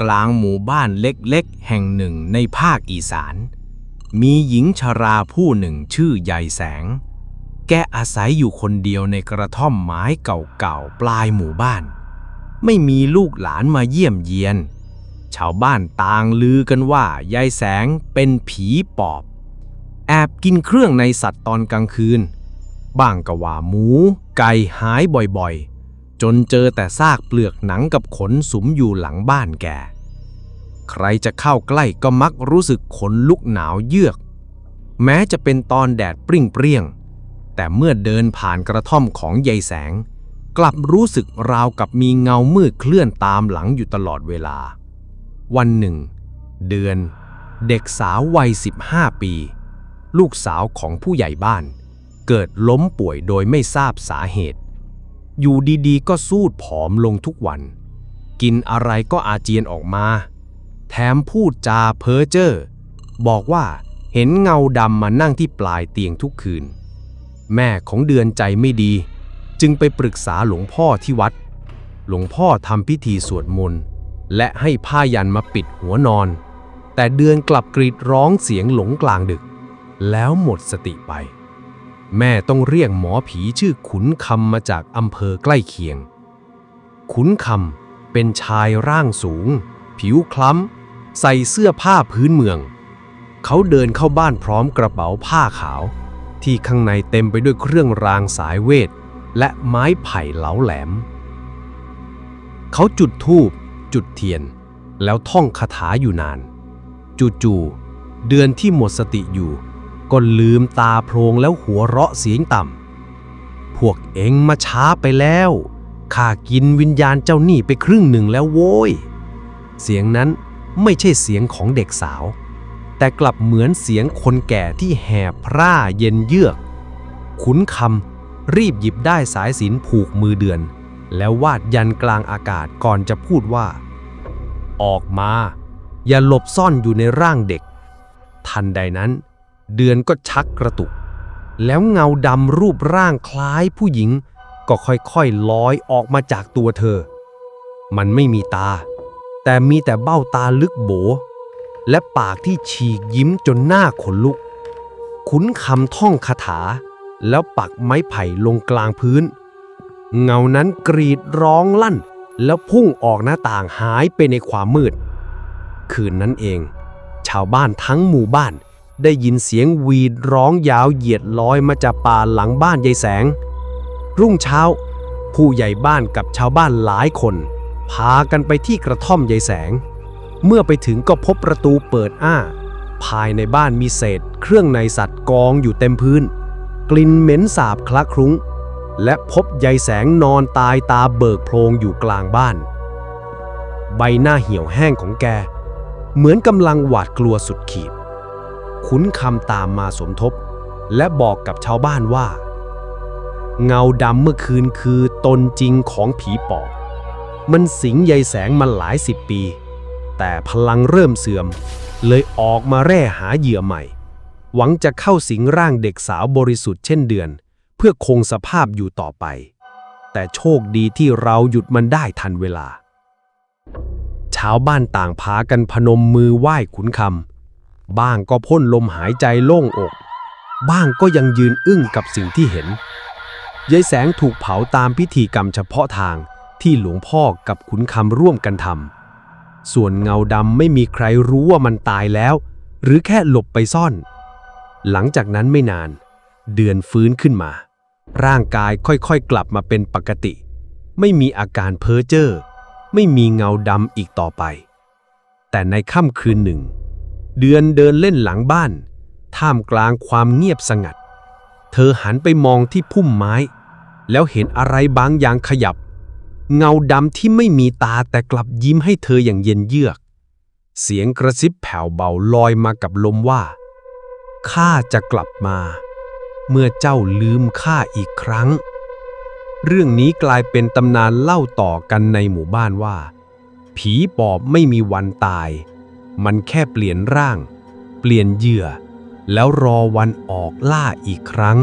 กลางหมู่บ้านเล็กๆ แห่งหนึ่งในภาคอีสาน มีหญิงชราผู้หนึ่งชื่อยายแสง แกอาศัยอยู่คนเดียวในกระท่อมไม้เก่าๆ ปลายหมู่บ้าน ไม่มีลูกหลานมาเยี่ยมเยียน ชาวบ้านต่างลือกันว่ายายแสงเป็นผีปอบ แอบกินเครื่องในสัตว์ตอนกลางคืน บ้างก็ว่าหมู ไก่หายบ่อยๆ จนเจอแต่ซากเปลือกหนังกับขนสุมอยู่หลังบ้านแก ใครจะเข้าใกล้ก็มักรู้สึกขนลุกหนาวเยือก แม้จะเป็นตอนแดดปริ่งเปรี้ยง แต่เมื่อเดินผ่านกระท่อมของยายแสง กลับรู้สึกราวกับมีเงามืดเคลื่อนตามหลังอยู่ตลอดเวลา วันหนึ่ง เดือนเด็กสาววัย 15 ปี ลูกสาวของผู้ใหญ่บ้าน เกิดล้มป่วยโดยไม่ทราบสาเหตุ อยู่ดีๆ ก็สูดผอมลงทุกวัน กินอะไรก็อาเจียนออกมา แถมพูดจาเพ้อเจ้อบอกว่าเห็นเงาดำมานั่งที่ปลายเตียงทุกคืน แม่ของเดือนใจไม่ดี จึงไปปรึกษาหลวงพ่อที่วัด หลวงพ่อทำพิธีสวดมนต์และให้ผ้ายันมาปิดหัวนอน แต่เดือนกลับกรีดร้องเสียงหลงกลางดึก แล้วหมดสติไป แม่ต้องเรียกหมอผีชื่อขุนคำมาจากอำเภอใกล้เคียง ขุนคำเป็นชายร่างสูง ผิวคล้ำ ใส่เสื้อผ้าพื้นเมือง เขาเดินเข้าบ้านพร้อมกระเป๋าผ้าขาว ที่ข้างในเต็มไปด้วยเครื่องรางสายเวท และไม้ไผ่เหลาแหลม เขาจุดธูป จุดเทียน แล้วท่องคาถาอยู่นาน จู่ๆเดือนที่หมดสติอยู่ ก็ลืมตาโพลงแล้วหัวเราะเสียงต่ำ พวกเอ็งมาช้าไปแล้ว ข้ากินวิญญาณเจ้าหนี่ไปครึ่งหนึ่งแล้วโว้ย เสียงนั้นไม่ใช่เสียงของเด็กสาว แต่กลับเหมือนเสียงคนแก่ที่แหบพร่าเย็นเยือก ขุนคำรีบหยิบได้สายสิญจนผูกมือเดือน แล้ววาดยันกลางอากาศก่อนจะพูดว่า ออกมา อย่าหลบซ่อนอยู่ในร่างเด็ก ทันใดนั้น เดือนก็ชักกระตุก แล้วเงาดำรูปร่างคล้ายผู้หญิง ก็ค่อยๆลอยออกมาจากตัวเธอ มันไม่มีตา แต่มีแต่เบ้าตาลึกโบ และปากที่ฉีกยิ้มจนหน้าขนลุก ขุนคำท่องคาถา แล้วปักไม้ไผ่ลงกลางพื้น เงานั้นกรีดร้องลั่น แล้วพุ่งออกหน้าต่างหายไปในความมืด คืนนั้นเอง ชาวบ้านทั้งหมู่บ้าน ได้ยินเสียงวีดร้องยาวเหยียดลอยมาจากป่าหลังบ้านยายแสง รุ่งเช้า ผู้ใหญ่บ้านกับชาวบ้านหลายคน พากันไปที่กระท่อมยายแสง เมื่อไปถึงก็พบประตูเปิดอ้า ภายในบ้านมีเศษ เครื่องในสัตว์กองอยู่เต็มพื้น กลิ่นเหม็นสาบคละคลุ้ง และพบยายแสงนอนตายตาเบิกโพลงอยู่กลางบ้าน ใบหน้าเหี่ยวแห้งของแก เหมือนกำลังหวาดกลัวสุดขีด คุ้นคำตามมาสมทบ และบอกกับชาวบ้านว่า เงาดำเมื่อคืนคือตนจริงของผีปอบ มันสิงยายแสงมาหลายสิบปี แต่พลังเริ่มเสื่อม เลยออกมาแร่หาเหยื่อใหม่ หวังจะเข้าสิงร่างเด็กสาวบริสุทธิ์เช่นเดือน เพื่อคงสภาพอยู่ต่อไป แต่โชคดีที่เราหยุดมันได้ทันเวลา ชาวบ้านต่างพากันพนมมือไหว้ขุนคำ บ้างก็พ่นลมหายใจโล่งอก บ้างก็ยังยืนอึ้งกับสิ่งที่เห็น ยายแสงถูกเผาตามพิธีกรรมเฉพาะทางที่หลวงพ่อกับขุนคำร่วมกันทำ ส่วนเงาดำไม่มีใครรู้ว่ามันตายแล้ว หรือแค่หลบไปซ่อน หลังจากนั้นไม่นาน เดือนฟื้นขึ้นมา ร่างกายค่อยๆกลับมาเป็นปกติ ไม่มีอาการเพ้อเจ้อ ไม่มีเงาดำอีกต่อไป แต่ในค่ำคืนหนึ่ง เดือนเดินเล่นหลังบ้าน ท่ามกลางความเงียบสงัด เธอหันไปมองที่พุ่มไม้ แล้วเห็นอะไรบางอย่างขยับ เงาดำที่ไม่มีตาแต่กลับยิ้มให้เธออย่างเย็นเยือก เสียงกระซิบแผ่วเบาลอยมากับลมว่า ข้าจะกลับมา เมื่อเจ้าลืมข้าอีกครั้ง เรื่องนี้กลายเป็นตำนานเล่าต่อกันในหมู่บ้านว่า ผีปอบไม่มีวันตาย มันแค่เปลี่ยนร่าง เปลี่ยนเหยื่อ แล้วรอวันออกล่าอีกครั้ง